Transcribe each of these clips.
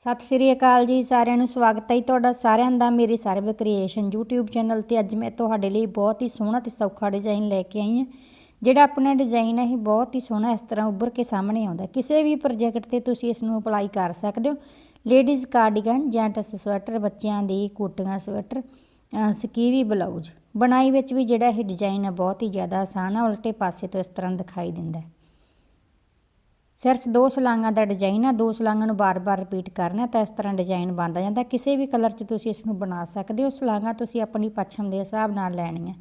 ਸਤਿ ਸ੍ਰੀ ਅਕਾਲ ਜੀ, ਸਾਰਿਆਂ ਨੂੰ ਸਵਾਗਤ ਹੈ ਜੀ ਤੁਹਾਡਾ ਸਾਰਿਆਂ ਦਾ, ਮੇਰੇ ਸਰਵ ਕ੍ਰੀਏਸ਼ਨ YouTube ਚੈਨਲ ਤੇ ਅੱਜ ਮੈਂ ਤੁਹਾਡੇ ਲਈ ਬਹੁਤ ਹੀ ਸੋਹਣਾ ਤੇ ਸੌਖਾ ਡਿਜ਼ਾਈਨ ਲੈ ਕੇ ਆਈ ਹਾਂ। ਜਿਹੜਾ ਆਪਣਾ ਡਿਜ਼ਾਈਨ ਹੈ, ਇਹ ਬਹੁਤ ਹੀ ਸੋਹਣਾ ਇਸ ਤਰ੍ਹਾਂ ਉੱਭਰ ਕੇ ਸਾਹਮਣੇ ਆਉਂਦਾ। ਕਿਸੇ ਵੀ ਪ੍ਰੋਜੈਕਟ ਤੇ ਤੁਸੀਂ ਇਸ ਨੂੰ ਅਪਲਾਈ ਕਰ ਸਕਦੇ ਹੋ। ਲੇਡੀਜ਼ ਕਾਰਡੀਗਨ ਜੈਂਟਸ ਸਵੈਟਰ ਬੱਚਿਆਂ ਦੀ ਕੋਟੀਆਂ ਸਵੈਟਰ ਸਕੀਵੀ ਬਲਾਊਜ਼ ਬਣਾਈ ਵਿੱਚ ਵੀ ਜਿਹੜਾ ਇਹ ਡਿਜ਼ਾਈਨ ਹੈ, ਬਹੁਤ ਹੀ ਜ਼ਿਆਦਾ ਆਸਾਨ ਹੈ, ਉਲਟੇ ਪਾਸੇ ਤੋਂ ਇਸ ਤਰ੍ਹਾਂ ਦਿਖਾਈ ਦਿੰਦਾ ਹੈ। ਸਿਰਫ ਦੋ ਸਲਾਂਗਾਂ ਦਾ ਡਿਜ਼ਾਈਨ ਆ, ਦੋ ਸਲਾਂਗਾਂ ਨੂੰ ਬਾਰ-ਬਾਰ ਰਿਪੀਟ ਕਰਨਾ, ਤਾਂ ਇਸ ਤਰ੍ਹਾਂ ਡਿਜ਼ਾਈਨ ਬਣਦਾ ਜਾਂਦਾ। ਕਿਸੇ ਵੀ ਕਲਰ 'ਚ ਤੁਸੀਂ ਇਸ ਨੂੰ ਬਣਾ ਸਕਦੇ ਹੋ ਸਲਾਂਗਾਂ ਤੁਸੀਂ ਆਪਣੀ ਪੱਛਮ ਦੇ ਹਿਸਾਬ ਨਾਲ ਲੈਣੀਆਂ।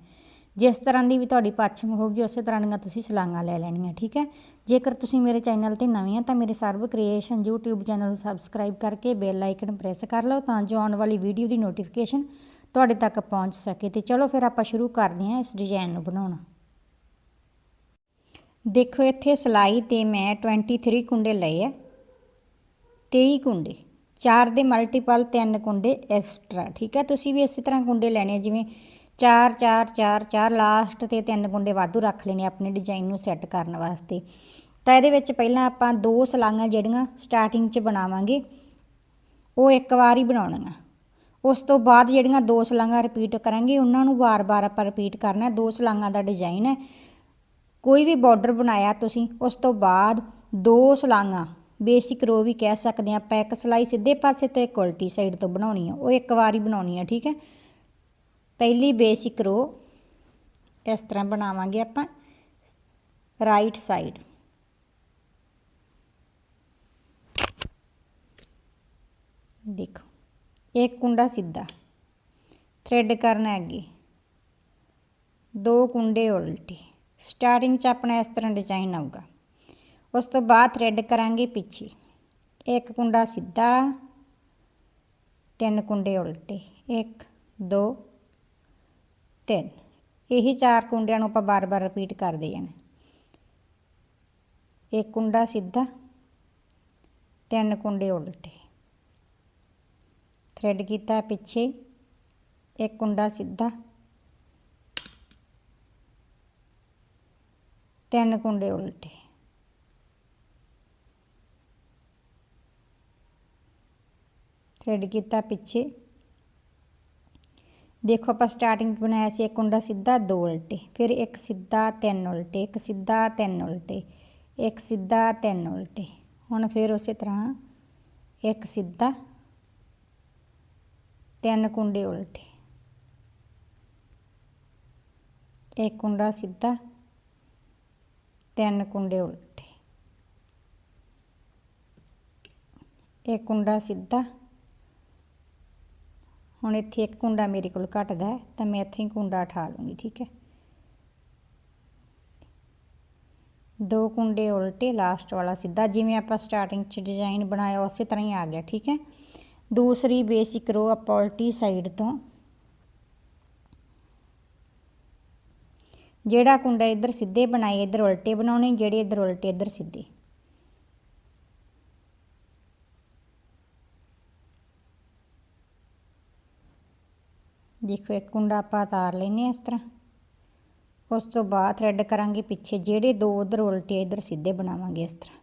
ਜਿਸ ਤਰ੍ਹਾਂ ਦੀ ਵੀ ਤੁਹਾਡੀ ਪੱਛਮ ਹੋਊਗੀ, ਉਸੇ ਤਰ੍ਹਾਂ ਦੀਆਂ ਤੁਸੀਂ ਸਲਾਂਗਾਂ ਲੈ ਲੈਣੀਆਂ, ਠੀਕ ਹੈ? ਜੇਕਰ ਤੁਸੀਂ ਮੇਰੇ ਚੈਨਲ ਤੇ ਨਵੇਂ ਆ, ਤਾਂ ਮੇਰੇ ਸਰਵ ਕ੍ਰੀਏਸ਼ਨ YouTube ਚੈਨਲ ਨੂੰ ਸਬਸਕ੍ਰਾਈਬ ਕਰਕੇ ਬੈਲ ਆਈਕਨ ਪ੍ਰੈਸ ਕਰ ਲਓ, ਤਾਂ ਜੋ ਆਉਣ ਵਾਲੀ ਵੀਡੀਓ ਦੀ ਨੋਟੀਫਿਕੇਸ਼ਨ ਤੁਹਾਡੇ ਤੱਕ ਪਹੁੰਚ ਸਕੇ। ਤੇ ਚਲੋ ਫਿਰ ਆਪਾਂ ਸ਼ੁਰੂ ਕਰਦੇ ਹਾਂ ਇਸ ਡਿਜ਼ਾਈਨ ਨੂੰ ਬਣਾਉਣਾ। ਦੇਖੋ ਇੱਥੇ ਸਲਾਈ ਤੇ ਮੈਂ 23 ਕੁੰਡੇ ਲਏ ਆ। 23 ਕੁੰਡੇ 4 ਦੇ ਮਲਟੀਪਲ 3 ਕੁੰਡੇ ਐਕਸਟਰਾ ਠੀਕ ਹੈ ਤੁਸੀਂ ਵੀ ਇਸੇ ਤਰ੍ਹਾਂ ਕੁੰਡੇ ਲੈਣੇ ਜਿਵੇਂ 4 4 4 4 ਲਾਸਟ ਤੇ 3 ਕੁੰਡੇ ਵਾਧੂ ਰੱਖ ਲੈਣੇ ਆਪਣੇ ਡਿਜ਼ਾਈਨ ਨੂੰ ਸੈੱਟ ਕਰਨ ਵਾਸਤੇ। ਤਾਂ ਇਹਦੇ ਵਿੱਚ ਪਹਿਲਾਂ ਆਪਾਂ ਦੋ ਸਲਾਈਆਂ ਜਿਹੜੀਆਂ ਸਟਾਰਟਿੰਗ 'ਚ ਬਣਾਵਾਂਗੇ, ਉਹ ਇੱਕ ਵਾਰ ਹੀ ਬਣਾਉਣੀਆਂ। ਉਸ ਤੋਂ ਬਾਅਦ ਜਿਹੜੀਆਂ ਦੋ ਸਲਾਈਆਂ ਰਿਪੀਟ ਕਰਾਂਗੇ, ਉਹਨਾਂ ਨੂੰ ਵਾਰ-ਵਾਰ ਆਪਾਂ ਰਿਪੀਟ ਕਰਨਾ, ਦੋ ਸਲਾਈਆਂ ਦਾ ਡਿਜ਼ਾਈਨ ਹੈ। ਕੋਈ ਵੀ ਬਾਰਡਰ ਬਣਾਇਆ ਤੁਸੀਂ, ਉਸ ਤੋਂ ਬਾਅਦ ਦੋ ਸਲਾਈਆਂ ਬੇਸਿਕ ਰੋ ਵੀ ਕਹਿ ਸਕਦੇ ਆ ਆਪਾਂ, ਇੱਕ ਸਲਾਈ ਸਿੱਧੇ ਪਾਸੇ ਤੋਂ ਇੱਕ ਉਲਟੀ ਸਾਈਡ ਤੋਂ ਬਣਾਉਣੀ ਆ, ਉਹ ਇੱਕ ਵਾਰੀ ਬਣਾਉਣੀ ਆ, ਠੀਕ ਹੈ? ਪਹਿਲੀ ਬੇਸਿਕ ਰੋ ਇਸ ਤਰ੍ਹਾਂ ਬਣਾਵਾਂਗੇ ਆਪਾਂ ਰਾਈਟ ਸਾਈਡ ਦੇਖੋ, ਇੱਕ ਕੁੰਡਾ ਸਿੱਧਾ ਥ੍ਰੈਡ ਕਰਨਾ ਅੱਗੇ, ਦੋ ਕੁੰਡੇ ਉਲਟੇ। ਸਟਾਰਟਿੰਗ 'ਚ ਆਪਣਾ ਇਸ ਤਰ੍ਹਾਂ ਡਿਜ਼ਾਈਨ ਆਊਗਾ। ਉਸ ਤੋਂ ਬਾਅਦ ਥਰੈਡ ਕਰਾਂਗੇ ਪਿੱਛੇ। ਇੱਕ ਕੁੰਡਾ ਸਿੱਧਾ, ਤਿੰਨ ਕੁੰਡੇ ਉਲਟੇ। 1 2 3 ਇਹੀ ਚਾਰ ਕੁੰਡਿਆਂ ਨੂੰ ਆਪਾਂ ਬਾਰ-ਬਾਰ ਰਿਪੀਟ ਕਰਦੇ ਜਾਣਾ। ਇੱਕ ਕੁੰਡਾ ਸਿੱਧਾ, ਤਿੰਨ ਕੁੰਡੇ ਉਲਟੇ। ਥ੍ਰੈਡ ਕੀਤਾ ਪਿੱਛੇ। ਇੱਕ ਕੁੰਡਾ ਸਿੱਧਾ ਤਿੰਨ ਕੁੰਡੇ ਉਲਟੇ। ਥ੍ਰੈਡ ਕੀਤਾ ਪਿੱਛੇ। ਦੇਖੋ ਆਪਾਂ ਸਟਾਰਟਿੰਗ ਬਣਾਇਆ ਸੀ, ਇੱਕ ਕੁੰਡਾ ਸਿੱਧਾ, ਦੋ ਉਲਟੇ। ਫਿਰ ਇੱਕ ਸਿੱਧਾ, ਤਿੰਨ ਉਲਟੇ, ਇੱਕ ਸਿੱਧਾ, ਤਿੰਨ ਉਲਟੇ, ਇੱਕ ਸਿੱਧਾ, ਤਿੰਨ ਉਲਟੇ। ਹੁਣ ਫਿਰ ਉਸੇ ਤਰ੍ਹਾਂ ਇੱਕ ਸਿੱਧਾ, ਤਿੰਨ ਕੁੰਡੇ ਉਲਟੇ। ਇੱਕ ਕੁੰਡਾ ਸਿੱਧਾ ਤਿੰਨ ਕੁੰਡੇ ਉਲਟੇ ਇੱਕ ਕੁੰਡਾ ਸਿੱਧਾ ਹੁਣ ਇੱਥੇ ਇੱਕ ਕੁੰਡਾ ਮੇਰੇ ਕੋਲ ਘਟਦਾ ਹੈ ਤਾਂ ਮੈਂ ਇੱਥੇ ਹੀ ਕੁੰਡਾ ਉਠਾ ਲੂੰਗੀ ਠੀਕ ਹੈ ਦੋ ਕੁੰਡੇ ਉਲਟੇ ਲਾਸਟ ਵਾਲਾ ਸਿੱਧਾ ਜਿਵੇਂ ਆਪਾਂ ਸਟਾਰਟਿੰਗ 'ਚ ਡਿਜ਼ਾਈਨ ਬਣਾਇਆ ਉਸੇ ਤਰ੍ਹਾਂ ਹੀ ਆ ਗਿਆ ਠੀਕ ਹੈ ਦੂਸਰੀ ਬੇਸਿਕ ਰੋ ਆਪਾਂ ਉਲਟੀ ਸਾਈਡ ਤੋਂ ਜਿਹੜਾ ਕੁੰਡਾ ਇੱਧਰ ਸਿੱਧੇ ਬਣਾਏ, ਇੱਧਰ ਉਲਟੇ ਬਣਾਉਣੇ, ਜਿਹੜੇ ਇੱਧਰ ਉਲਟੇ, ਇੱਧਰ ਸਿੱਧੇ। ਦੇਖੋ, ਇੱਕ ਕੁੰਡਾ ਆਪਾਂ ਤਾਰ ਲੈਨੇ ਇਸ ਤਰ੍ਹਾਂ। ਉਸ ਤੋਂ ਬਾਅਦ ਥਰੈਡ ਕਰਾਂਗੇ ਪਿੱਛੇ, ਜਿਹੜੇ ਦੋ ਉਧਰ ਉਲਟੇ, ਇੱਧਰ ਸਿੱਧੇ ਬਣਾਵਾਂਗੇ ਇਸ ਤਰ੍ਹਾਂ।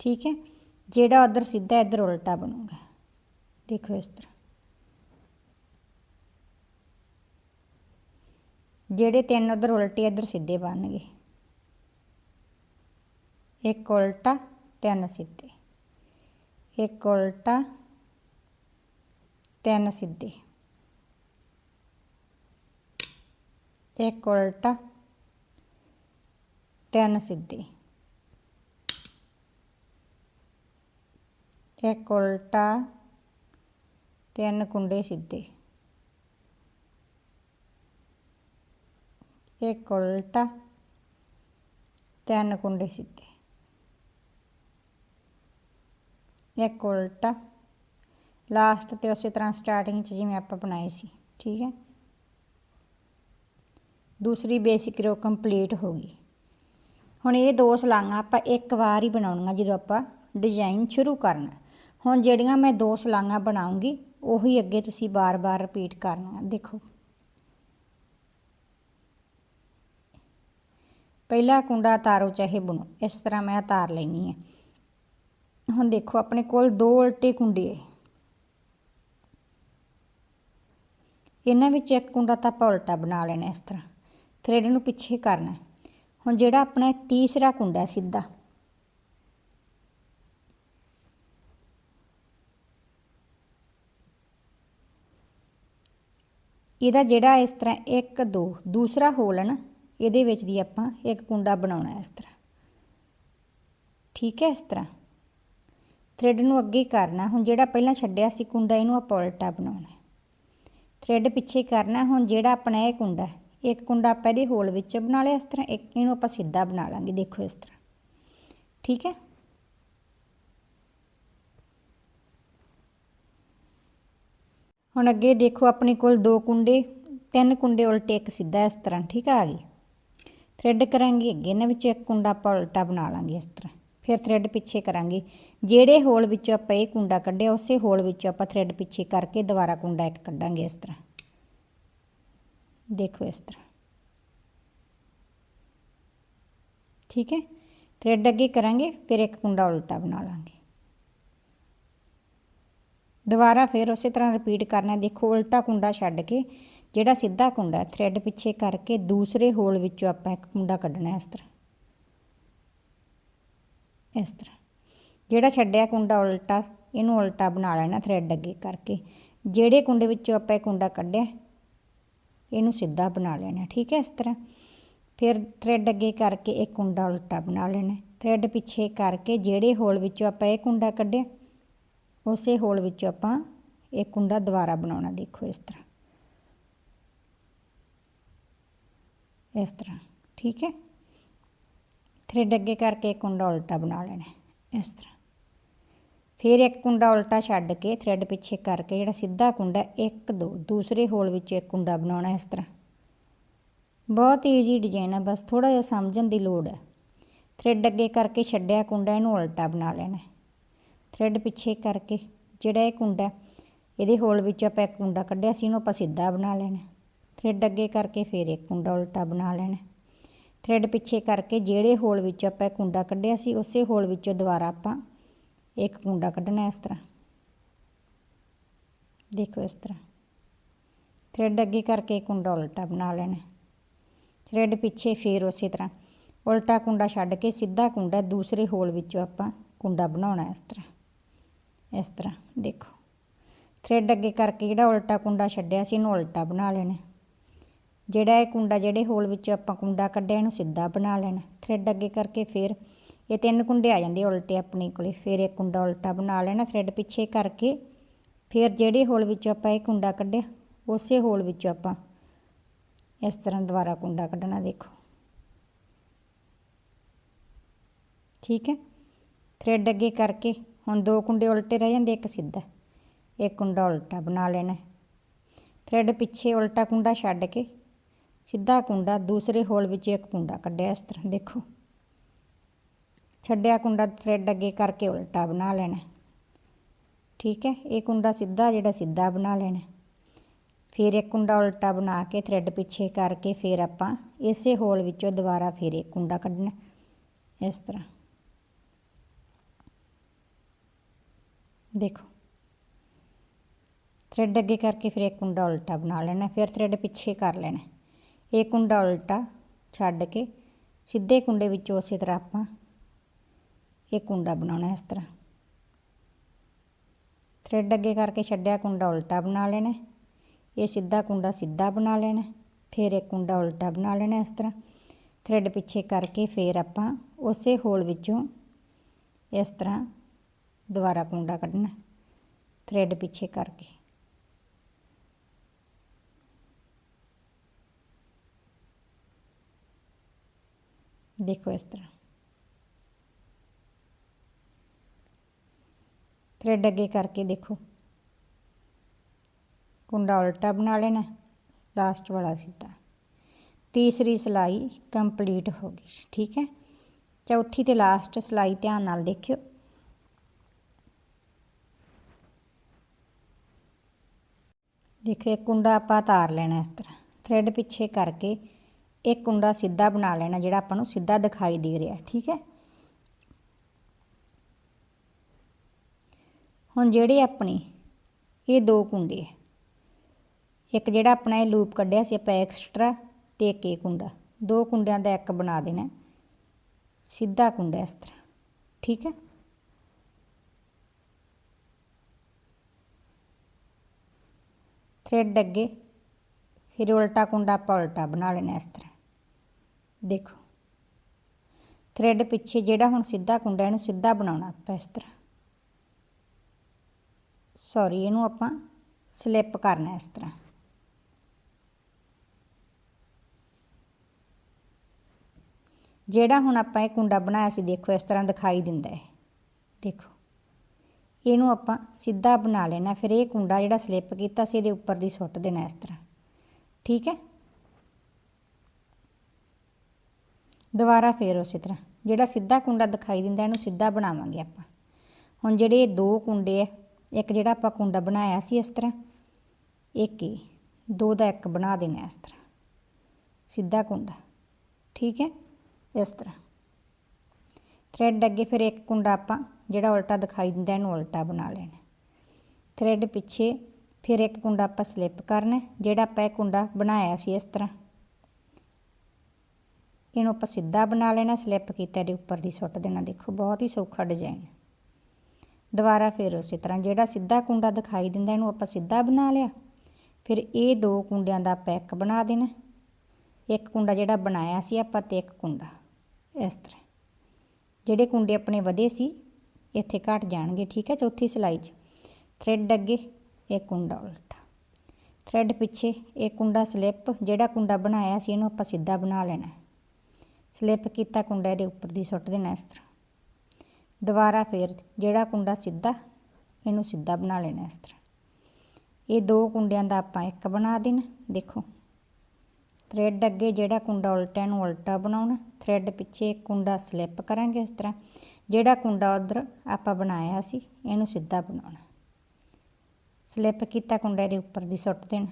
ਠੀਕ ਹੈ? ਜਿਹੜਾ ਉਧਰ ਸਿੱਧਾ, ਇੱਧਰ ਉਲਟਾ ਬਣੂਗਾ। ਦੇਖੋ ਇਸ ਤਰ੍ਹਾਂ। ਜਿਹੜੇ ਤਿੰਨ ਉਧਰ ਉਲਟੇ ਇੱਧਰ ਸਿੱਧੇ ਬਣਨਗੇ। ਇੱਕ ਉਲਟਾ, ਤਿੰਨ ਸਿੱਧੇ। ਇੱਕ ਉਲਟਾ, ਤਿੰਨ ਸਿੱਧੇ। ਇੱਕ ਉਲਟਾ, ਤਿੰਨ ਸਿੱਧੇ। ਇੱਕ ਉਲਟਾ, ਤਿੰਨ ਕੁੰਡੇ ਸਿੱਧੇ। ਇੱਕ ਉਲਟਾ ਤਿੰਨ ਕੁੰਡੇ ਸਿੱਧੇ ਇੱਕ ਉਲਟਾ ਲਾਸਟ ਤੇ ਉਸੇ ਤਰ੍ਹਾਂ ਸਟਾਰਟਿੰਗ 'ਚ ਜਿਵੇਂ ਆਪਾਂ ਬਣਾਏ ਸੀ ਠੀਕ ਹੈ ਦੂਸਰੀ ਬੇਸਿਕ ਰੋ ਕੰਪਲੀਟ ਹੋ ਗਈ ਹੁਣ ਇਹ ਦੋ ਸਲਾਈਆਂ ਆਪਾਂ ਇੱਕ ਵਾਰ ਹੀ ਬਣਾਉਣੀਆਂ ਜਦੋਂ ਆਪਾਂ ਡਿਜ਼ਾਈਨ ਸ਼ੁਰੂ ਕਰਨਾ ਹੁਣ ਜਿਹੜੀਆਂ ਮੈਂ ਦੋ ਸਲਾਈਆਂ ਬਣਾਉਂਗੀ ਉਹੀ ਅੱਗੇ ਤੁਸੀਂ ਬਾਰ-ਬਾਰ ਰਿਪੀਟ ਕਰਨਾ ਦੇਖੋ ਪਹਿਲਾ ਕੁੰਡਾ ਤਾਰੋ ਚਾਹੇ ਬੁਣੋ, ਇਸ ਤਰ੍ਹਾਂ ਮੈਂ ਤਾਰ ਲੈਣੀ ਹੈ ਹੁਣ ਦੇਖੋ, ਆਪਣੇ ਕੋਲ ਦੋ ਉਲਟੇ ਕੁੰਡੇ ਹੈ ਇਹਨਾਂ ਵਿੱਚ ਇੱਕ ਕੁੰਡਾ ਤਾਂ ਆਪਾਂ ਉਲਟਾ ਬਣਾ ਲੈਣਾ ਇਸ ਤਰ੍ਹਾਂ ਥ੍ਰੈਡ ਨੂੰ ਪਿੱਛੇ ਕਰਨਾ। ਹੁਣ ਜਿਹੜਾ ਆਪਣਾ ਤੀਸਰਾ ਕੁੰਡਾ ਸਿੱਧਾ। ਇਹਦਾ ਜਿਹੜਾ ਇਸ ਤਰ੍ਹਾਂ 1 2 ਦੂਸਰਾ ਹੋਲ ਹੈ ਨਾ ਇਹਦੇ ਵਿੱਚ ਦੀ ਆਪਾਂ ਇੱਕ ਕੁੰਡਾ ਬਣਾਉਣਾ ਇਸ ਤਰ੍ਹਾਂ। ਠੀਕ ਹੈ ਇਸ ਤਰ੍ਹਾਂ। ਥ੍ਰੈਡ ਨੂੰ ਅੱਗੇ ਕਰਨਾ। ਹੁਣ ਜਿਹੜਾ ਪਹਿਲਾਂ ਛੱਡਿਆ ਸੀ ਕੁੰਡਾ, ਇਹਨੂੰ ਆਪਾਂ ਉਲਟਾ ਬਣਾਉਣਾ ਹੈ। ਥ੍ਰੈਡ ਪਿੱਛੇ ਕਰਨਾ ਹੁਣ ਜਿਹੜਾ ਆਪਣਾ ਇਹ ਕੁੰਡਾ ਇੱਕ ਕੁੰਡਾ ਆਪਾਂ ਇਹਦੇ ਹੋਲ ਵਿੱਚ ਬਣਾ ਲਿਆ ਇਸ ਤਰ੍ਹਾਂ, ਇੱਕ ਇਹਨੂੰ ਆਪਾਂ ਸਿੱਧਾ ਬਣਾ ਲਾਂਗੇ। ਦੇਖੋ ਇਸ ਤਰ੍ਹਾਂ। ਠੀਕ ਹੈ? ਹੁਣ ਅੱਗੇ ਦੇਖੋ ਆਪਣੇ ਕੋਲ ਦੋ ਕੁੰਡੇ, ਤਿੰਨ ਕੁੰਡੇ ਉਲਟੇ, ਇੱਕ ਸਿੱਧਾ ਇਸ ਤਰ੍ਹਾਂ। ਠੀਕ ਆ ਗਈ। ਥ੍ਰੈਡ ਕਰਾਂਗੇ, ਅੱਗੇ ਇਹਨਾਂ ਵਿੱਚੋਂ ਇੱਕ ਕੁੰਡਾ ਆਪਾਂ ਉਲਟਾ ਬਣਾ ਲਾਂਗੇ ਇਸ ਤਰ੍ਹਾਂ। ਫਿਰ ਥ੍ਰੈਡ ਪਿੱਛੇ ਕਰਾਂਗੇ। ਜਿਹੜੇ ਹੋਲ ਵਿੱਚੋਂ ਆਪਾਂ ਇਹ ਕੁੰਡਾ ਕੱਢਿਆ, ਉਸੇ ਹੋਲ ਵਿੱਚੋਂ ਆਪਾਂ ਥ੍ਰੈਡ ਪਿੱਛੇ ਕਰਕੇ ਦੁਬਾਰਾ ਕੁੰਡਾ ਇੱਕ ਕੱਢਾਂਗੇ ਇਸ ਤਰ੍ਹਾਂ। ਦੇਖੋ ਇਸ ਤਰ੍ਹਾਂ। ਠੀਕ ਹੈ? ਥ੍ਰੈਡ ਅੱਗੇ ਕਰਾਂਗੇ, ਫਿਰ ਇੱਕ ਕੁੰਡਾ ਉਲਟਾ ਬਣਾ ਲਾਂਗੇ। ਦੁਬਾਰਾ ਫਿਰ ਉਸੇ ਤਰ੍ਹਾਂ ਰਿਪੀਟ ਕਰਨਾ ਦੇਖੋ, ਉਲਟਾ ਕੁੰਡਾ ਛੱਡ ਕੇ ਜਿਹੜਾ ਸਿੱਧਾ ਕੁੰਡਾ ਥ੍ਰੈਡ ਪਿੱਛੇ ਕਰਕੇ ਦੂਸਰੇ ਹੋਲ ਵਿੱਚੋਂ ਆਪਾਂ ਇੱਕ ਕੁੰਡਾ ਕੱਢਣਾ ਇਸ ਤਰ੍ਹਾਂ। ਇਸ ਤਰ੍ਹਾਂ। ਜਿਹੜਾ ਛੱਡਿਆ ਕੁੰਡਾ ਉਲਟਾ, ਇਹਨੂੰ ਉਲਟਾ ਬਣਾ ਲੈਣਾ ਥ੍ਰੈਡ ਅੱਗੇ ਕਰਕੇ। ਜਿਹੜੇ ਕੁੰਡੇ ਵਿੱਚੋਂ ਆਪਾਂ ਇਹ ਕੁੰਡਾ ਕੱਢਿਆ, ਇਹਨੂੰ ਸਿੱਧਾ ਬਣਾ ਲੈਣਾ, ਠੀਕ ਹੈ ਇਸ ਤਰ੍ਹਾਂ। ਫਿਰ ਥ੍ਰੈਡ ਅੱਗੇ ਕਰਕੇ ਇਹ ਕੁੰਡਾ ਉਲਟਾ ਬਣਾ ਲੈਣਾ। ਥ੍ਰੈਡ ਪਿੱਛੇ ਕਰਕੇ ਜਿਹੜੇ ਹੋਲ ਵਿੱਚੋਂ ਆਪਾਂ ਇਹ ਕੁੰਡਾ ਕੱਢਿਆ, ਉਸੇ ਹੋਲ ਵਿੱਚੋਂ ਆਪਾਂ ਇਹ ਕੁੰਡਾ ਦੁਬਾਰਾ ਬਣਾਉਣਾ ਦੇਖੋ ਇਸ ਤਰ੍ਹਾਂ। ਇਸ ਤਰ੍ਹਾਂ, ਠੀਕ ਹੈ? ਥ੍ਰੈਡ ਅੱਗੇ ਕਰਕੇ ਇੱਕ ਕੁੰਡਾ ਉਲਟਾ ਬਣਾ ਲੈਣਾ, ਇਸ ਤਰ੍ਹਾਂ। ਫਿਰ ਇੱਕ ਕੁੰਡਾ ਉਲਟਾ ਛੱਡ ਕੇ ਥ੍ਰੈਡ ਪਿੱਛੇ ਕਰਕੇ ਜਿਹੜਾ ਸਿੱਧਾ ਕੁੰਡਾ ਇੱਕ, ਦੋ, ਦੂਸਰੇ ਹੋਲ ਵਿੱਚ ਇੱਕ ਕੁੰਡਾ ਬਣਾਉਣਾ ਇਸ ਤਰ੍ਹਾਂ। ਬਹੁਤ ਈਜ਼ੀ ਡਿਜ਼ਾਈਨ ਹੈ ਬਸ ਥੋੜਾ ਜਿਹਾ ਸਮਝਣ ਦੀ ਲੋੜ ਹੈ। ਥ੍ਰੈਡ ਅੱਗੇ ਕਰਕੇ ਛੱਡਿਆ ਕੁੰਡਾ, ਇਹਨੂੰ ਉਲਟਾ ਬਣਾ ਲੈਣਾ ਹੈ। ਥ੍ਰੈਡ ਪਿੱਛੇ ਕਰਕੇ ਜਿਹੜਾ ਇਹ ਕੁੰਡਾ ਇਹਦੇ ਹੋਲ ਵਿੱਚ ਆਪਾਂ ਇੱਕ ਕੁੰਡਾ ਕੱਢਿਆ ਸੀ, ਇਹਨੂੰ ਆਪਾਂ ਸਿੱਧਾ ਬਣਾ ਲੈਣਾ ਥ੍ਰੈਡ ਅੱਗੇ ਕਰਕੇ ਫਿਰ ਇੱਕ ਕੁੰਡਾ ਉਲਟਾ ਬਣਾ ਲੈਣਾ। ਥ੍ਰੈਡ ਪਿੱਛੇ ਕਰਕੇ ਜਿਹੜੇ ਹੋਲ ਵਿੱਚੋਂ ਆਪਾਂ ਕੁੰਡਾ ਕੱਢਿਆ ਸੀ, ਉਸੇ ਹੋਲ ਵਿੱਚੋਂ ਦੁਬਾਰਾ ਆਪਾਂ ਇੱਕ ਕੁੰਡਾ ਕੱਢਣਾ ਇਸ ਤਰ੍ਹਾਂ। ਦੇਖੋ ਇਸ ਤਰ੍ਹਾਂ। ਥ੍ਰੈਡ ਅੱਗੇ ਕਰਕੇ ਕੁੰਡਾ ਉਲਟਾ ਬਣਾ ਲੈਣਾ। ਥ੍ਰੈਡ ਪਿੱਛੇ ਫਿਰ ਉਸੇ ਤਰ੍ਹਾਂ। ਉਲਟਾ ਕੁੰਡਾ ਛੱਡ ਕੇ ਸਿੱਧਾ ਕੁੰਡਾ ਦੂਸਰੇ ਹੋਲ ਵਿੱਚੋਂ ਆਪਾਂ ਕੁੰਡਾ ਬਣਾਉਣਾ ਇਸ ਤਰ੍ਹਾਂ। ਇਸ ਤਰ੍ਹਾਂ ਦੇਖੋ। ਥ੍ਰੈਡ ਅੱਗੇ ਕਰਕੇ ਜਿਹੜਾ ਉਲਟਾ ਕੁੰਡਾ ਛੱਡਿਆ ਸੀ ਇਹਨੂੰ ਉਲਟਾ ਬਣਾ ਲੈਣਾ। ਜਿਹੜਾ ਇਹ ਕੁੰਡਾ ਜਿਹੜੇ ਹੋਲ ਵਿੱਚੋਂ ਆਪਾਂ ਕੁੰਡਾ ਕੱਢਿਆ ਇਹਨੂੰ ਸਿੱਧਾ ਬਣਾ ਲੈਣਾ। ਥ੍ਰੈਡ ਅੱਗੇ ਕਰਕੇ ਫਿਰ ਇਹ ਤਿੰਨ ਕੁੰਡੇ ਆ ਜਾਂਦੇ ਉਲਟੇ ਆਪਣੇ ਕੋਲੇ। ਫਿਰ ਇੱਕ ਕੁੰਡਾ ਉਲਟਾ ਬਣਾ ਲੈਣਾ ਥ੍ਰੈਡ ਪਿੱਛੇ ਕਰਕੇ। ਫਿਰ ਜਿਹੜੇ ਹੋਲ ਵਿੱਚੋਂ ਆਪਾਂ ਇਹ ਕੁੰਡਾ ਕੱਢਿਆ, ਉਸੇ ਹੋਲ ਵਿੱਚੋਂ ਆਪਾਂ ਇਸ ਤਰ੍ਹਾਂ ਦੁਬਾਰਾ ਕੁੰਡਾ ਕੱਢਣਾ ਦੇਖੋ। ਠੀਕ ਹੈ? ਥ੍ਰੈਡ ਅੱਗੇ ਕਰਕੇ ਹੁਣ ਦੋ ਕੁੰਡੇ ਉਲਟੇ ਰਹਿ ਜਾਂਦੇ, ਇੱਕ ਸਿੱਧਾ, ਇੱਕ ਕੁੰਡਾ ਉਲਟਾ ਬਣਾ ਲੈਣਾ। ਥ੍ਰੈਡ ਪਿੱਛੇ ਉਲਟਾ ਕੁੰਡਾ ਛੱਡ ਕੇ ਸਿੱਧਾ ਕੁੰਡਾ ਦੂਸਰੇ ਹੋਲ ਵਿੱਚ ਇੱਕ ਕੁੰਡਾ ਕੱਢਿਆ ਇਸ ਤਰ੍ਹਾਂ, ਦੇਖੋ। ਛੱਡਿਆ ਕੁੰਡਾ ਥ੍ਰੈਡ ਅੱਗੇ ਕਰਕੇ ਉਲਟਾ ਬਣਾ ਲੈਣਾ। ਠੀਕ ਹੈ, ਇਹ ਕੁੰਡਾ ਸਿੱਧਾ ਜਿਹੜਾ ਸਿੱਧਾ ਬਣਾ ਲੈਣਾ। ਫਿਰ ਇੱਕ ਕੁੰਡਾ ਉਲਟਾ ਬਣਾ ਕੇ ਥ੍ਰੈਡ ਪਿੱਛੇ ਕਰਕੇ ਫਿਰ ਆਪਾਂ ਇਸੇ ਹੋਲ ਵਿੱਚੋਂ ਦੁਬਾਰਾ ਫਿਰ ਇੱਕ ਕੁੰਡਾ ਕੱਢਣਾ, ਇਸ ਤਰ੍ਹਾਂ। ਦੇਖੋ। ਥ੍ਰੈਡ ਅੱਗੇ ਕਰਕੇ ਫਿਰ ਇੱਕ ਕੁੰਡਾ ਉਲਟਾ ਬਣਾ ਲੈਣਾ, ਫਿਰ ਥ੍ਰੈਡ ਪਿੱਛੇ ਕਰ ਲੈਣਾ। ਇਹ ਕੁੰਡਾ ਉਲਟਾ ਛੱਡ ਕੇ ਸਿੱਧੇ ਕੁੰਡੇ ਵਿੱਚੋਂ ਉਸੇ ਤਰ੍ਹਾਂ ਆਪਾਂ ਇਹ ਕੁੰਡਾ ਬਣਾਉਣਾ ਇਸ ਤਰ੍ਹਾਂ। ਥ੍ਰੈਡ ਅੱਗੇ ਕਰਕੇ ਛੱਡਿਆ, ਕੁੰਡਾ ਉਲਟਾ ਬਣਾ ਲੈਣਾ ਇਹ ਸਿੱਧਾ ਕੁੰਡਾ ਸਿੱਧਾ ਬਣਾ ਲੈਣਾ ਫਿਰ ਇੱਕ ਕੁੰਡਾ ਉਲਟਾ ਬਣਾ ਲੈਣਾ ਇਸ ਤਰ੍ਹਾਂ। ਥ੍ਰੈਡ ਪਿੱਛੇ ਕਰਕੇ ਫਿਰ ਆਪਾਂ ਉਸੇ ਹੋਲ ਵਿੱਚੋਂ ਇਸ ਤਰ੍ਹਾਂ ਦੁਬਾਰਾ ਕੁੰਡਾ ਕੱਢਣਾ ਥ੍ਰੈਡ ਪਿੱਛੇ ਕਰਕੇ। ਦੇਖੋ ਇਸ ਤਰ੍ਹਾਂ ਥ੍ਰੈਡ ਅੱਗੇ ਕਰਕੇ ਦੇਖੋ। ਕੁੰਡਾ ਉਲਟਾ ਬਣਾ ਲੈਣਾ ਲਾਸਟ ਵਾਲਾ ਸਿੱਧਾ। ਤੀਸਰੀ ਸਿਲਾਈ ਕੰਪਲੀਟ ਹੋ ਗਈ, ਠੀਕ ਹੈ? ਚੌਥੀ ਤੇ ਲਾਸਟ ਸਿਲਾਈ ਧਿਆਨ ਨਾਲ ਦੇਖਿਓ। ਦੇਖੋ ਇੱਕ ਕੁੰਡਾ ਆਪਾਂ ਤਾਰ ਲੈਣਾ ਇਸ ਤਰ੍ਹਾਂ। ਥ੍ਰੈਡ ਪਿੱਛੇ ਕਰਕੇ ਇੱਕ ਕੁੰਡਾ ਸਿੱਧਾ ਬਣਾ ਲੈਣਾ, ਜਿਹੜਾ ਆਪਾਂ ਨੂੰ ਸਿੱਧਾ ਦਿਖਾਈ ਦੇ ਰਿਹਾ, ਠੀਕ ਹੈ? ਹੁਣ ਜਿਹੜੇ ਆਪਣੇ, ਇਹ ਦੋ ਕੁੰਡੇ ਹੈ ਇੱਕ ਜਿਹੜਾ ਆਪਣਾ ਇਹ ਲੂਪ ਕੱਢਿਆ ਸੀ, ਆਪਾਂ ਐਕਸਟਰਾ ਤੇ ਇੱਕ ਇਹ ਕੁੰਡਾ। ਦੋ ਕੁੰਡਿਆਂ ਦਾ ਇੱਕ ਬਣਾ ਦੇਣਾ। ਸਿੱਧਾ ਕੁੰਡਾ ਇਸ ਤਰ੍ਹਾਂ, ਠੀਕ ਹੈ? ਥ੍ਰੈਡ ਅੱਗੇ, ਫਿਰ ਉਲਟਾ ਕੁੰਡਾ ਆਪਾਂ ਉਲਟਾ ਬਣਾ ਲੈਣਾ ਇਸ ਤਰ੍ਹਾਂ। ਦੇਖੋ। ਥ੍ਰੈਡ ਪਿੱਛੇ ਜਿਹੜਾ ਹੁਣ ਸਿੱਧਾ ਕੁੰਡਾ ਇਹਨੂੰ ਸਿੱਧਾ ਬਣਾਉਣਾ ਆਪਾਂ ਇਸ ਤਰ੍ਹਾਂ। ਸੌਰੀ ਇਹਨੂੰ ਆਪਾਂ ਸਲਿੱਪ ਕਰਨਾ ਇਸ ਤਰ੍ਹਾਂ। ਜਿਹੜਾ ਹੁਣ ਆਪਾਂ ਇਹ ਕੁੰਡਾ ਬਣਾਇਆ ਸੀ, ਦੇਖੋ ਇਸ ਤਰ੍ਹਾਂ ਦਿਖਾਈ ਦਿੰਦਾ ਹੈ ਦੇਖੋ। ਇਹਨੂੰ ਆਪਾਂ ਸਿੱਧਾ ਬਣਾ ਲੈਣਾ, ਫਿਰ ਇਹ ਕੁੰਡਾ ਜਿਹੜਾ ਸਲਿੱਪ ਕੀਤਾ ਸੀ, ਇਹਦੇ ਉੱਪਰ ਦੀ ਸੁੱਟ ਦੇਣਾ ਇਸ ਤਰ੍ਹਾਂ। ਠੀਕ ਹੈ? ਦੁਬਾਰਾ ਫੇਰ ਉਸੇ ਤਰ੍ਹਾਂ। ਜਿਹੜਾ ਸਿੱਧਾ ਕੁੰਡਾ ਦਿਖਾਈ ਦਿੰਦਾ, ਇਹਨੂੰ ਸਿੱਧਾ ਬਣਾਵਾਂਗੇ ਆਪਾਂ। ਹੁਣ ਜਿਹੜੇ ਦੋ ਕੁੰਡੇ ਆ, ਇੱਕ ਜਿਹੜਾ ਆਪਾਂ ਕੁੰਡਾ ਬਣਾਇਆ ਸੀ ਇਸ ਤਰ੍ਹਾਂ, ਇੱਕ ਹੀ ਦੋ ਦਾ ਇੱਕ ਬਣਾ ਦੇਣਾ ਇਸ ਤਰ੍ਹਾਂ। ਸਿੱਧਾ ਕੁੰਡਾ, ਠੀਕ ਹੈ? ਇਸ ਤਰ੍ਹਾਂ। ਥ੍ਰੈਡ ਅੱਗੇ ਫਿਰ ਇੱਕ ਕੁੰਡਾ ਆਪਾਂ, ਜਿਹੜਾ ਉਲਟਾ ਦਿਖਾਈ ਦਿੰਦਾ, ਇਹਨੂੰ ਉਲਟਾ ਬਣਾ ਲੈਣਾ। ਥ੍ਰੈਡ ਪਿੱਛੇ ਫਿਰ ਇੱਕ ਕੁੰਡਾ ਆਪਾਂ ਸਲਿੱਪ ਕਰਨਾ, ਜਿਹੜਾ ਆਪਾਂ ਇਹ ਕੁੰਡਾ ਬਣਾਇਆ ਸੀ ਇਸ ਤਰ੍ਹਾਂ। ਇਹਨੂੰ ਆਪਾਂ ਸਿੱਧਾ ਬਣਾ ਲੈਣਾ ਸਲਿੱਪ ਕੀਤਾ ਇਹਦੇ ਉੱਪਰ ਦੀ ਸੁੱਟ ਦੇਣਾ। ਦੇਖੋ, ਬਹੁਤ ਹੀ ਸੌਖਾ ਡਿਜ਼ਾਈਨ ਦੁਬਾਰਾ ਫਿਰ ਉਸੇ ਤਰ੍ਹਾਂ ਜਿਹੜਾ ਸਿੱਧਾ ਕੁੰਡਾ ਦਿਖਾਈ ਦਿੰਦਾ, ਇਹਨੂੰ ਆਪਾਂ ਸਿੱਧਾ ਬਣਾ ਲਿਆ। ਫਿਰ ਇਹ ਦੋ ਕੁੰਡਿਆਂ ਦਾ ਪੈਕ ਬਣਾ ਦੇਣਾ। ਇੱਕ ਕੁੰਡਾ ਜਿਹੜਾ ਬਣਾਇਆ ਸੀ ਆਪਾਂ ਤੇ ਇੱਕ ਕੁੰਡਾ, ਇਸ ਤਰ੍ਹਾਂ। ਜਿਹੜੇ ਕੁੰਡੇ ਆਪਣੇ ਵਧੇ ਸੀ, ਇੱਥੇ ਘਟ ਜਾਣਗੇ, ਠੀਕ ਹੈ, ਚੌਥੀ ਸਿਲਾਈ 'ਚ। ਥ੍ਰੈਡ ਅੱਗੇ, ਇਹ ਕੁੰਡਾ ਉਲਟਾ। ਥ੍ਰੈਡ ਪਿੱਛੇ, ਇਹ ਕੁੰਡਾ ਸਲਿੱਪ ਜਿਹੜਾ ਕੁੰਡਾ ਬਣਾਇਆ ਸੀ, ਇਹਨੂੰ ਆਪਾਂ ਸਿੱਧਾ ਬਣਾ ਲੈਣਾ। ਸਲਿੱਪ ਕੀਤਾ ਕੁੰਡੇ ਦੇ ਉੱਪਰ ਦੀ ਸੁੱਟ ਦੇਣਾ ਇਸ ਤਰ੍ਹਾਂ। ਦੁਬਾਰਾ ਫੇਰ ਜਿਹੜਾ ਕੁੰਡਾ ਸਿੱਧਾ, ਇਹਨੂੰ ਸਿੱਧਾ ਬਣਾ ਲੈਣਾ ਇਸ ਤਰ੍ਹਾਂ। ਇਹ ਦੋ ਕੁੰਡਿਆਂ ਦਾ ਆਪਾਂ ਇੱਕ ਬਣਾ ਦੇਣਾ, ਦੇਖੋ। ਥ੍ਰੈਡ ਅੱਗੇ ਜਿਹੜਾ ਕੁੰਡਾ ਉਲਟਾ ਨੂੰ ਉਲਟਾ ਬਣਾਉਣਾ। ਥ੍ਰੈਡ ਪਿੱਛੇ ਇੱਕ ਕੁੰਡਾ ਸਲਿੱਪ ਕਰਾਂਗੇ ਇਸ ਤਰ੍ਹਾਂ। ਜਿਹੜਾ ਕੁੰਡਾ ਉਧਰ ਆਪਾਂ ਬਣਾਇਆ ਸੀ, ਇਹਨੂੰ ਸਿੱਧਾ ਬਣਾਉਣਾ। ਸਲਿੱਪ ਕੀਤਾ ਕੁੰਡੇ ਦੇ ਉੱਪਰ ਦੀ ਸੁੱਟ ਦੇਣਾ।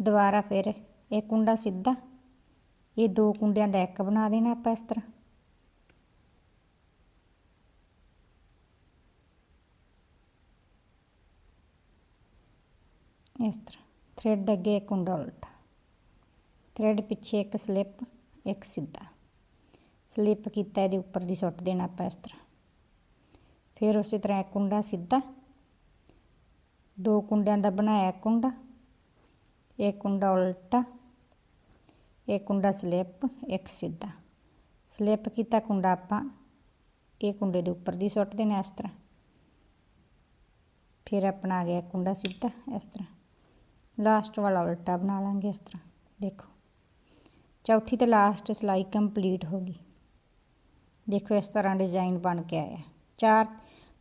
ਦੁਬਾਰਾ ਫਿਰ ਇਹ ਕੁੰਡਾ ਸਿੱਧਾ ਇਹ ਦੋ ਕੁੰਡਿਆਂ ਦਾ ਇੱਕ ਬਣਾ ਦੇਣਾ ਆਪਾਂ ਇਸ ਤਰ੍ਹਾਂ। ਇਸ ਤਰ੍ਹਾਂ। ਥ੍ਰੈਡ ਅੱਗੇ ਇੱਕ ਕੁੰਡਾ ਉਲਟਾ। ਥ੍ਰੈਡ ਪਿੱਛੇ ਇੱਕ ਸਲਿੱਪ, ਇੱਕ ਸਿੱਧਾ। ਸਲਿੱਪ ਕੀਤਾ ਇਹਦੇ ਉੱਪਰ ਦੀ ਸੁੱਟ ਦੇਣਾ ਆਪਾਂ ਇਸ ਤਰ੍ਹਾਂ। ਫਿਰ ਉਸੇ ਤਰ੍ਹਾਂ ਇੱਕ ਕੁੰਡਾ ਸਿੱਧਾ। ਦੋ ਕੁੰਡਿਆਂ ਦਾ ਬਣਾਇਆ ਕੁੰਡਾ। ਇੱਕ ਕੁੰਡਾ ਉਲਟਾ। ਇੱਕ ਕੁੰਡਾ ਸਲਿੱਪ, ਇੱਕ ਸਿੱਧਾ। ਸਲਿੱਪ ਕੀਤਾ ਕੁੰਡਾ ਆਪਾਂ। ਇਹ ਕੁੰਡੇ ਦੇ ਉੱਪਰ ਦੀ ਸੁੱਟ ਦੇਣਾ ਇਸ ਤਰ੍ਹਾਂ। ਫਿਰ ਆਪਣਾ ਆ ਗਿਆ ਕੁੰਡਾ ਸਿੱਧਾ ਇਸ ਤਰ੍ਹਾਂ। ਲਾਸਟ ਵਾਲਾ ਉਲਟਾ ਬਣਾ ਲਾਂਗੇ ਇਸ ਤਰ੍ਹਾਂ। ਦੇਖੋ। ਚੌਥੀ ਤੇ ਲਾਸਟ ਸਲਾਈ ਕੰਪਲੀਟ ਹੋ ਗਈ। ਦੇਖੋ ਇਸ ਤਰ੍ਹਾਂ ਡਿਜ਼ਾਈਨ ਬਣ ਕੇ ਆਇਆ। ਚਾਰ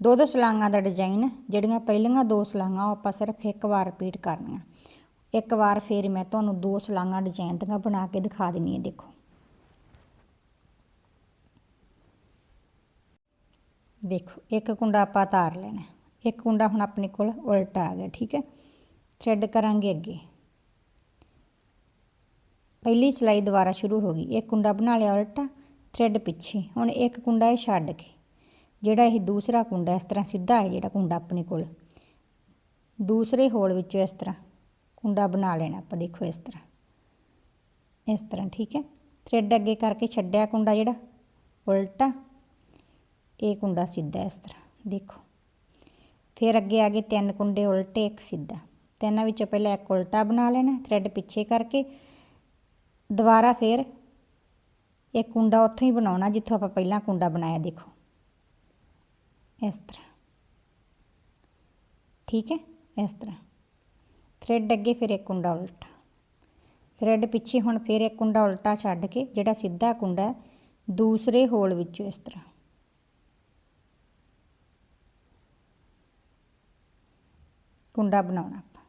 ਦੋ ਦੋ ਸਲਾਈਆਂ ਦਾ ਡਿਜ਼ਾਈਨ, ਜਿਹੜੀਆਂ ਪਹਿਲੀਆਂ ਦੋ ਸਲਾਈਆਂ ਉਹ ਆਪਾਂ ਸਿਰਫ ਇੱਕ ਵਾਰ ਰਿਪੀਟ ਕਰਨੀਆਂ। ਇੱਕ ਵਾਰ ਫੇਰ ਮੈਂ ਤੁਹਾਨੂੰ ਦੋ ਸਲਾਈਆਂ ਡਿਜ਼ਾਈਨ ਦੀਆਂ ਬਣਾ ਕੇ ਦਿਖਾ ਦਿੰਨੀ ਹੈ, ਦੇਖੋ। ਦੇਖੋ, ਇੱਕ ਕੁੰਡਾ ਆਪਾਂ ਤਾਰ ਲੈਣਾ। ਇੱਕ ਕੁੰਡਾ ਹੁਣ ਆਪਣੇ ਕੋਲ ਉਲਟਾ ਆ ਗਿਆ, ਠੀਕ ਹੈ? ਥ੍ਰੈਡ ਕਰਾਂਗੇ ਅੱਗੇ। ਪਹਿਲੀ ਸਲਾਈ ਦੁਬਾਰਾ ਸ਼ੁਰੂ ਹੋ ਗਈ। ਇੱਕ ਕੁੰਡਾ ਬਣਾ ਲਿਆ ਉਲਟਾ ਥ੍ਰੈਡ ਪਿੱਛੇ। ਹੁਣ ਇੱਕ ਕੁੰਡਾ ਇਹ ਛੱਡ ਕੇ, ਜਿਹੜਾ ਇਹ ਦੂਸਰਾ ਕੁੰਡਾ ਇਸ ਤਰ੍ਹਾਂ ਸਿੱਧਾ ਹੈ, ਜਿਹੜਾ ਕੁੰਡਾ ਆਪਣੇ ਕੋਲ। ਦੂਸਰੇ ਹੋਲ ਵਿੱਚੋਂ ਇਸ ਤਰ੍ਹਾਂ। ਕੁੰਡਾ ਬਣਾ ਲੈਣਾ ਆਪਾਂ, ਦੇਖੋ ਇਸ ਤਰ੍ਹਾਂ। ਇਸ ਤਰ੍ਹਾਂ, ਠੀਕ ਹੈ? ਥ੍ਰੈਡ ਅੱਗੇ ਕਰਕੇ ਛੱਡਿਆ ਕੁੰਡਾ ਜਿਹੜਾ, ਉਲਟਾ। ਇਹ ਕੁੰਡਾ ਸਿੱਧਾ ਇਸ ਤਰ੍ਹਾਂ, ਦੇਖੋ। ਫਿਰ ਅੱਗੇ ਆ ਗਏ ਤਿੰਨ ਕੁੰਡੇ ਉਲਟੇ, ਇੱਕ ਸਿੱਧਾ। ਤਿੰਨਾਂ ਵਿੱਚੋਂ ਪਹਿਲਾਂ ਇੱਕ ਉਲਟਾ ਬਣਾ ਲੈਣਾ ਥ੍ਰੈਡ ਪਿੱਛੇ ਕਰਕੇ। ਦੁਬਾਰਾ ਫਿਰ ਇਹ ਕੁੰਡਾ ਉੱਥੋਂ ਹੀ ਬਣਾਉਣਾ, ਜਿੱਥੋਂ ਆਪਾਂ ਪਹਿਲਾਂ ਕੁੰਡਾ ਬਣਾਇਆ, ਦੇਖੋ। ਇਸ ਤਰ੍ਹਾਂ। ਠੀਕ ਹੈ? ਇਸ ਤਰ੍ਹਾਂ। ਥ੍ਰੈਡ ਅੱਗੇ ਫਿਰ ਇੱਕ ਕੁੰਡਾ ਉਲਟਾ। ਥ੍ਰੈਡ ਪਿੱਛੇ ਹੁਣ ਫਿਰ ਇੱਕ ਕੁੰਡਾ ਉਲਟਾ ਛੱਡ ਕੇ, ਜਿਹੜਾ ਸਿੱਧਾ ਕੁੰਡਾ ਦੂਸਰੇ ਹੋਲ ਵਿੱਚੋਂ ਇਸ ਤਰ੍ਹਾਂ। ਕੁੰਡਾ ਬਣਾਉਣਾ ਆਪਾਂ।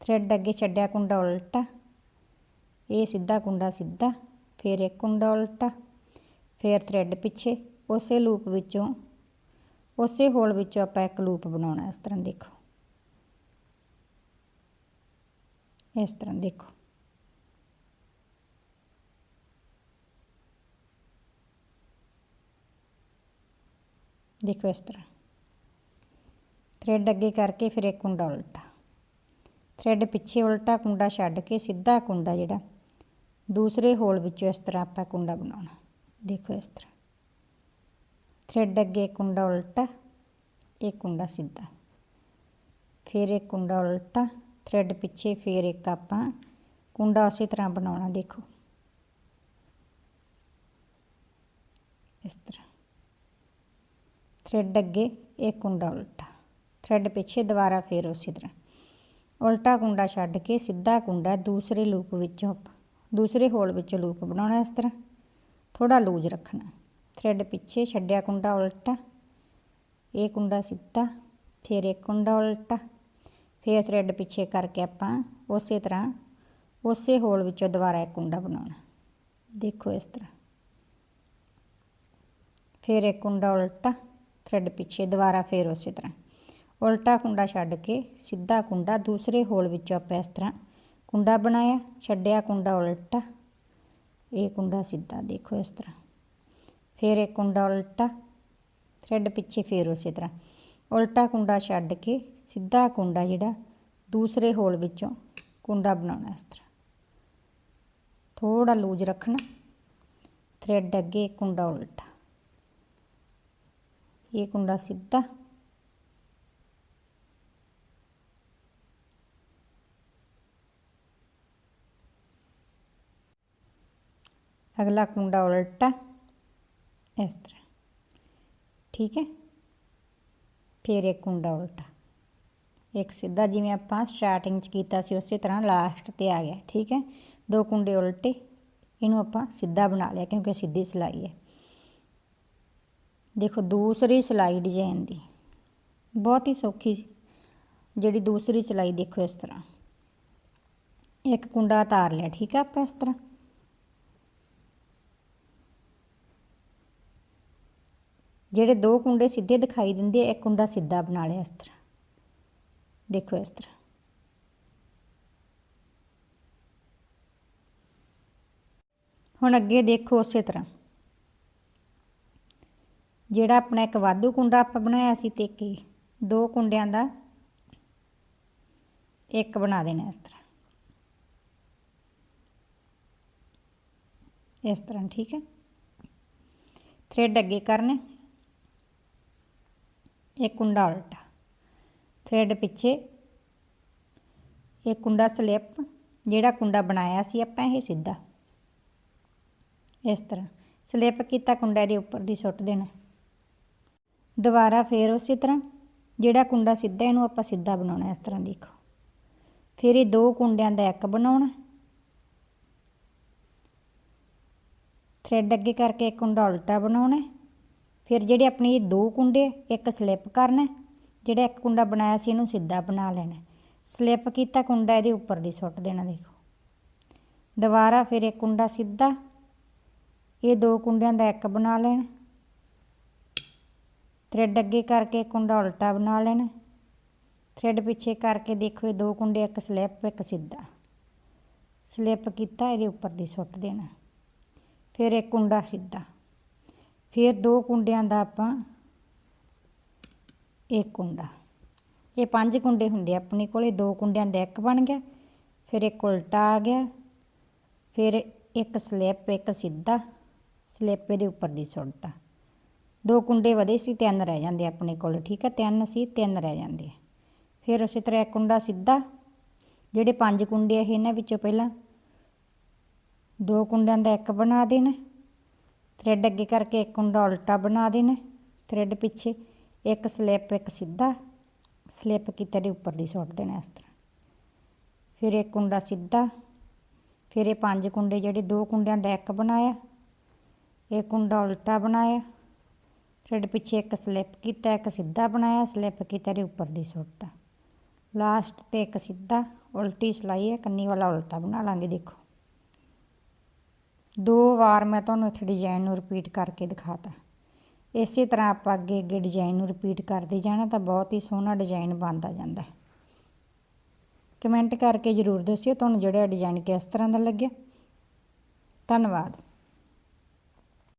ਥ੍ਰੈਡ ਅੱਗੇ ਛੱਡਿਆ ਕੁੰਡਾ ਉਲਟਾ। ਇਹ ਸਿੱਧਾ ਕੁੰਡਾ ਸਿੱਧਾ, ਫਿਰ ਇੱਕ ਕੁੰਡਾ ਉਲਟਾ, ਫਿਰ ਥ੍ਰੈਡ ਪਿੱਛੇ, ਉਸੇ ਲੂਪ ਵਿੱਚੋਂ, ਉਸੇ ਹੋਲ ਵਿੱਚੋਂ ਆਪਾਂ ਇੱਕ ਲੂਪ ਬਣਾਉਣਾ ਇਸ ਤਰ੍ਹਾਂ ਦੇਖੋ। ਇਸ ਤਰ੍ਹਾਂ ਦੇਖੋ ਦੇਖੋ ਇਸ ਤਰ੍ਹਾਂ। ਥਰੈਡ ਅੱਗੇ ਕਰਕੇ ਫਿਰ ਇੱਕ ਕੁੰਡਾ ਉਲਟਾ। ਥਰੈਡ ਪਿੱਛੇ ਉਲਟਾ ਕੁੰਡਾ ਛੱਡ ਕੇ ਸਿੱਧਾ ਕੁੰਡਾ ਜਿਹੜਾ, ਦੂਸਰੇ ਹੋਲ ਵਿੱਚੋਂ ਇਸ ਤਰ੍ਹਾਂ ਆਪਾਂ ਕੁੰਡਾ ਬਣਾਉਣਾ। ਦੇਖੋ ਇਸ ਤਰ੍ਹਾਂ। ਥਰੈਡ ਅੱਗੇ ਕੁੰਡਾ ਉਲਟਾ ਇੱਕ ਕੁੰਡਾ ਸਿੱਧਾ। ਫਿਰ ਇੱਕ ਕੁੰਡਾ ਉਲਟਾ ਥਰੈਡ ਪਿੱਛੇ ਫਿਰ ਇੱਕ ਆਪਾਂ ਕੁੰਡਾ ਉਸੇ ਤਰ੍ਹਾਂ ਬਣਾਉਣਾ, ਦੇਖੋ। ਇਸ ਤਰ੍ਹਾਂ। ਥਰੈਡ ਅੱਗੇ ਇਹ ਕੁੰਡਾ ਉਲਟਾ। ਥਰੈਡ ਪਿੱਛੇ ਦੁਬਾਰਾ ਫਿਰ ਉਸੇ ਤਰ੍ਹਾਂ। ਉਲਟਾ ਕੁੰਡਾ ਛੱਡ ਕੇ ਸਿੱਧਾ ਕੁੰਡਾ ਦੂਸਰੇ ਲੂਪ ਵਿੱਚੋਂ ਦੂਸਰੇ ਹੋਲ ਵਿੱਚੋਂ ਲੂਪ ਬਣਾਉਣਾ ਇਸ ਤਰ੍ਹਾਂ। ਥੋੜਾ ਲੂਜ ਰੱਖਣਾ। ਥਰੈਡ ਪਿੱਛੇ ਛੱਡਿਆ ਕੁੰਡਾ ਉਲਟਾ। ਇਹ ਕੁੰਡਾ ਸਿੱਧਾ, ਫਿਰ ਇੱਕ ਕੁੰਡਾ ਉਲਟਾ। ਫਿਰ ਥਰੈਡ ਪਿੱਛੇ ਕਰਕੇ ਆਪਾਂ ਉਸੇ ਤਰ੍ਹਾਂ, ਉਸੇ ਹੋਲ ਵਿੱਚੋਂ ਦੁਬਾਰਾ ਇੱਕ ਕੁੰਡਾ ਬਣਾਉਣਾ। ਦੇਖੋ ਇਸ ਤਰ੍ਹਾਂ। ਫਿਰ ਇੱਕ ਕੁੰਡਾ ਉਲਟਾ ਥਰੈਡ ਪਿੱਛੇ ਦੁਬਾਰਾ ਫਿਰ ਉਸੇ ਤਰ੍ਹਾਂ। ਉਲਟਾ ਕੁੰਡਾ ਛੱਡ ਕੇ ਸਿੱਧਾ ਕੁੰਡਾ ਦੂਸਰੇ ਹੋਲ ਵਿੱਚੋਂ ਆਪਾਂ ਇਸ ਤਰ੍ਹਾਂ ਕੁੰਡਾ ਬਣਾਇਆ, ਛੱਡਿਆ ਕੁੰਡਾ ਉਲਟਾ। ਇਹ ਕੁੰਡਾ ਸਿੱਧਾ ਦੇਖੋ ਇਸ ਤਰ੍ਹਾਂ। ਫਿਰ ਇੱਕ ਕੁੰਡਾ ਉਲਟਾ ਥਰੈਡ ਪਿੱਛੇ ਫਿਰ ਉਸੇ ਤਰ੍ਹਾਂ। ਉਲਟਾ ਕੁੰਡਾ ਛੱਡ ਕੇ ਸਿੱਧਾ ਕੁੰਡਾ ਜਿਹੜਾ ਦੂਸਰੇ ਹੋਲ ਵਿੱਚੋਂ ਕੁੰਡਾ ਬਣਾਉਣਾ ਇਸ ਤਰ੍ਹਾਂ। ਥੋੜਾ ਲੂਜ ਰੱਖਣਾ ਥਰੈਡ ਅੱਗੇ ਕੁੰਡਾ ਉਲਟਾ। ਇਹ ਕੁੰਡਾ ਸਿੱਧਾ। ਅਗਲਾ ਕੁੰਡਾ ਉਲਟਾ, ਇਸ ਤਰ੍ਹਾਂ। ਠੀਕ ਹੈ? ਫਿਰ ਇੱਕ ਕੁੰਡਾ ਉਲਟਾ। ਇੱਕ ਸਿੱਧਾ ਜਿਵੇਂ ਆਪਾਂ ਸਟਾਰਟਿੰਗ ਚ ਕੀਤਾ ਸੀ, ਉਸੇ ਤਰ੍ਹਾਂ ਲਾਸਟ ਤੇ ਆ ਗਿਆ, ਠੀਕ ਹੈ? ਦੋ ਕੁੰਡੇ ਉਲਟੇ, ਇਹਨੂੰ ਆਪਾਂ ਸਿੱਧਾ ਬਣਾ ਲਿਆ ਕਿਉਂਕਿ ਸਿੱਧੀ ਸਿਲਾਈ ਹੈ। ਦੇਖੋ, ਦੂਸਰੀ ਸਿਲਾਈ ਡਿਜ਼ਾਈਨ ਦੀ। ਬਹੁਤ ਹੀ ਸੌਖੀ ਜਿਹੜੀ ਦੂਸਰੀ ਸਿਲਾਈ ਦੇਖੋ ਇਸ ਤਰ੍ਹਾਂ। ਇੱਕ ਕੁੰਡਾ ਉਤਾਰ ਲਿਆ, ਠੀਕ ਹੈ ਆਪਾਂ ਇਸ ਤਰ੍ਹਾਂ। ਜਿਹੜੇ ਦੋ ਕੁੰਡੇ ਸਿੱਧੇ ਦਿਖਾਈ ਦਿੰਦੇ ਇੱਕ ਕੁੰਡਾ ਸਿੱਧਾ ਬਣਾ ਲਿਆ ਇਸ ਤਰ੍ਹਾਂ। ਦੇਖੋ ਇਸ ਤਰ੍ਹਾਂ ਹੁਣ ਅੱਗੇ ਦੇਖੋ ਉਸੇ ਤਰ੍ਹਾਂ। ਜਿਹੜਾ ਆਪਣਾ ਇੱਕ ਵਾਧੂ ਕੁੰਡਾ ਆਪਾਂ ਬਣਾਇਆ ਸੀ ਤੇ ਇੱਕ ਦੋ ਕੁੰਡਿਆਂ ਦਾ ਇੱਕ ਬਣਾ ਦੇਣਾ ਇਸ ਤਰ੍ਹਾਂ। ਇਸ ਤਰ੍ਹਾਂ, ਠੀਕ ਹੈ? ਥਰੈਡ ਅੱਗੇ ਕਰਨੇ। ਇੱਕ ਕੁੰਡਾ ਉਲਟਾ। ਥਰੈਡ ਪਿੱਛੇ ਇਹ ਕੁੰਡਾ ਸਲਿੱਪ, ਜਿਹੜਾ ਕੁੰਡਾ ਬਣਾਇਆ ਸੀ ਆਪਾਂ ਇਹ ਸਿੱਧਾ। ਇਸ ਤਰ੍ਹਾਂ ਸਲਿੱਪ ਕੀਤਾ ਕੁੰਡਾ ਦੇ ਉੱਪਰ ਦੀ ਸੁੱਟ ਦੇਣਾ। ਦੁਬਾਰਾ ਫੇਰ ਉਸੇ ਤਰ੍ਹਾਂ ਜਿਹੜਾ ਕੁੰਡਾ ਸਿੱਧਾ, ਇਹਨੂੰ ਆਪਾਂ ਸਿੱਧਾ ਬਣਾਉਣਾ, ਇਸ ਤਰ੍ਹਾਂ ਦੇਖੋ। ਫਿਰ ਇਹ ਦੋ ਕੁੰਡਿਆਂ ਦਾ ਇੱਕ ਬਣਾਉਣਾ। ਥਰੈਡ ਅੱਗੇ ਕਰਕੇ ਇੱਕ ਕੁੰਡਾ ਉਲਟਾ ਬਣਾਉਣਾ। ਫਿਰ ਜਿਹੜੇ ਆਪਣੇ ਇਹ ਦੋ ਕੁੰਡੇ ਇੱਕ ਸਲਿੱਪ ਕਰਨਾ। ਜਿਹੜਾ ਇੱਕ ਕੁੰਡਾ ਬਣਾਇਆ ਸੀ ਇਹਨੂੰ ਸਿੱਧਾ ਬਣਾ ਲੈਣਾ। ਸਲਿੱਪ ਕੀਤਾ ਕੁੰਡਾ ਇਹਦੇ ਉੱਪਰ ਦੀ ਸੁੱਟ ਦੇਣਾ ਦੇਖੋ। ਦੁਬਾਰਾ ਫਿਰ ਇੱਕ ਕੁੰਡਾ ਸਿੱਧਾ, ਇਹ ਦੋ ਕੁੰਡਿਆਂ ਦਾ ਇੱਕ ਬਣਾ ਲੈਣਾ। ਥਰੈਡ ਅੱਗੇ ਕਰਕੇ ਕੁੰਡਾ ਉਲਟਾ ਬਣਾ ਲੈਣਾ। ਥਰੈਡ ਪਿੱਛੇ ਕਰਕੇ ਦੇਖੋ ਇਹ ਦੋ ਕੁੰਡੇ, ਇੱਕ ਸਲਿੱਪ, ਇੱਕ ਸਿੱਧਾ। ਸਲਿੱਪ ਕੀਤਾ, ਇਹਦੇ ਉੱਪਰ ਦੀ ਸੁੱਟ ਦੇਣਾ। ਫਿਰ ਇੱਕ ਕੁੰਡਾ ਸਿੱਧਾ। ਫਿਰ ਦੋ ਕੁੰਡਿਆਂ ਦਾ ਆਪਾਂ ਇੱਕ ਕੁੰਡਾ। ਇਹ ਪੰਜ ਕੁੰਡੇ ਹੁੰਦੇ ਆਪਣੇ ਕੋਲੇ ਦੋ ਕੁੰਡਿਆਂ ਦਾ ਇੱਕ ਬਣ ਗਿਆ, ਫਿਰ ਇੱਕ ਉਲਟਾ ਆ ਗਿਆ, ਫਿਰ ਇੱਕ ਸਲਿੱਪ, ਇੱਕ ਸਿੱਧਾ, ਸਲਿੱਪ ਇਹਦੇ ਉੱਪਰ ਦੀ ਸੁੱਟਤਾ। ਦੋ ਕੁੰਡੇ ਵਧੇ ਸੀ, ਤਿੰਨ ਰਹਿ ਜਾਂਦੇ ਆਪਣੇ ਕੋਲ, ਠੀਕ ਹੈ ਤਿੰਨ ਸੀ, ਤਿੰਨ ਰਹਿ ਜਾਂਦੇ ਫਿਰ ਉਸੇ ਤਰ੍ਹਾਂ ਇੱਕ ਕੁੰਡਾ ਸਿੱਧਾ, ਜਿਹੜੇ ਪੰਜ ਕੁੰਡੇ ਆ ਇਹਨਾਂ ਵਿੱਚੋਂ ਪਹਿਲਾਂ ਦੋ ਕੁੰਡਿਆਂ ਦਾ ਇੱਕ ਬਣਾ ਦੇਣਾ, ਥਰੈਡ ਅੱਗੇ ਕਰਕੇ ਇੱਕ ਕੁੰਡਾ ਉਲਟਾ ਬਣਾ ਦੇਣਾ, ਥਰੈਡ ਪਿੱਛੇ ਇੱਕ ਸਲਿੱਪ, ਇੱਕ ਸਿੱਧਾ। ਸਲਿੱਪ ਕੀਤੇ ਦੇ ਉੱਪਰ ਦੀ ਸੁੱਟ ਦੇਣਾ ਇਸ ਤਰ੍ਹਾਂ। ਫਿਰ ਇੱਕ ਕੁੰਡਾ ਸਿੱਧਾ। ਫਿਰ ਇਹ ਪੰਜ ਕੁੰਡੇ ਜਿਹੜੇ ਦੋ ਕੁੰਡਿਆਂ ਦਾ ਇੱਕ ਬਣਾਇਆ। ਇਹ ਕੁੰਡਾ ਉਲਟਾ ਬਣਾਇਆ। ਫਿਰ ਪਿੱਛੇ ਇੱਕ ਸਲਿੱਪ ਕੀਤਾ, ਇੱਕ ਸਿੱਧਾ ਬਣਾਇਆ। ਸਲਿੱਪ ਕੀਤਾ ਦੇ ਉੱਪਰ ਦੀ ਸੁੱਟਤਾ ਲਾਸਟ ਤੇ ਇੱਕ ਸਿੱਧਾ। ਉਲਟੀ ਸਿਲਾਈ ਹੈ, ਕੰਨੀ ਵਾਲਾ ਉਲਟਾ ਬਣਾ ਲਾਂਗੇ, ਦੇਖੋ। ਦੋ ਵਾਰ ਮੈਂ ਤੁਹਾਨੂੰ ਇੱਥੇ ਡਿਜ਼ਾਈਨ ਨੂੰ ਰਿਪੀਟ ਕਰਕੇ ਦਿਖਾਤਾ। ਇਸੇ ਤਰ੍ਹਾਂ ਆਪਾਂ ਅੱਗੇ ਅੱਗੇ ਡਿਜ਼ਾਈਨ ਨੂੰ ਰਿਪੀਟ ਕਰਦੇ ਜਾਣਾ ਤਾਂ ਬਹੁਤ ਹੀ ਸੋਹਣਾ ਡਿਜ਼ਾਈਨ ਬਣਦਾ ਜਾਂਦਾ ਹੈ। ਕਮੈਂਟ ਕਰਕੇ ਜ਼ਰੂਰ ਦੱਸਿਓ, ਤੁਹਾਨੂੰ ਜਿਹੜਾ ਡਿਜ਼ਾਈਨ ਕਿਸ ਤਰ੍ਹਾਂ ਦਾ ਲੱਗਿਆ। ਧੰਨਵਾਦ।